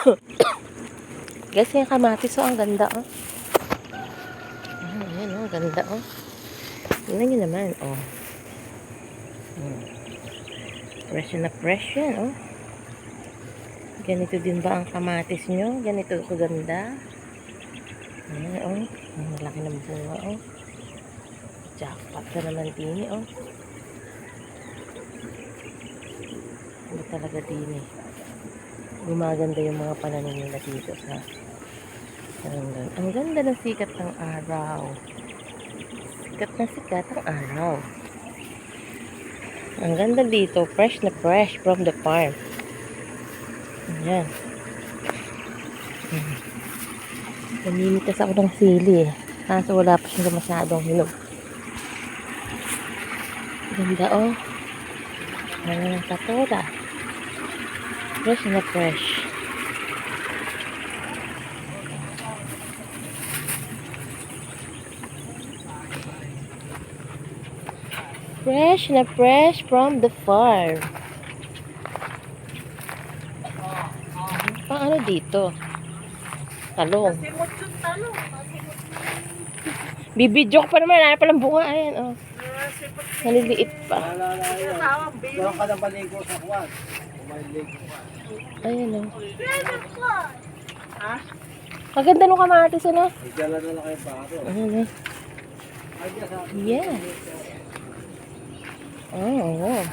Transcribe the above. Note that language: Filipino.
Guys, yung kamatis, oh, ang ganda, oh. Ah, Ayan, oh, ang ganda, oh. Tingnan nyo naman, oh. Hmm. Fresh na fresh yan, oh. Ganito din ba ang kamatis nyo? Ganito kaganda? Ayan, oh. Ang laki ng bunga, oh. Jackpot na naman din, oh. Ano talaga din, eh. Gumaganda yung mga pananim nila dito sa ang ganda, ang ganda ng sikat ng araw. Sikat na sikat ang araw. Ang ganda dito, fresh na fresh from the farm. Ayan. Hmm. Namimitas ako ng sili eh. Kaso wala pa siyang masyadong hinog. Ganda oh. Ano ng katora. Fresh na fresh. Fresh na fresh from the farm. Paano dito? Talong. Bibidyo ko pa naman. Ano palang bunga? Ayan, oh. Naliliit pa. Meron ka ng maligo sa kwan. Ayan, oh. Ha? Ang ganda nung kamatis, ano? May dala na lang kayo baro. Ayan, oh. Ay, diyan sa... Yes. Oh, oh.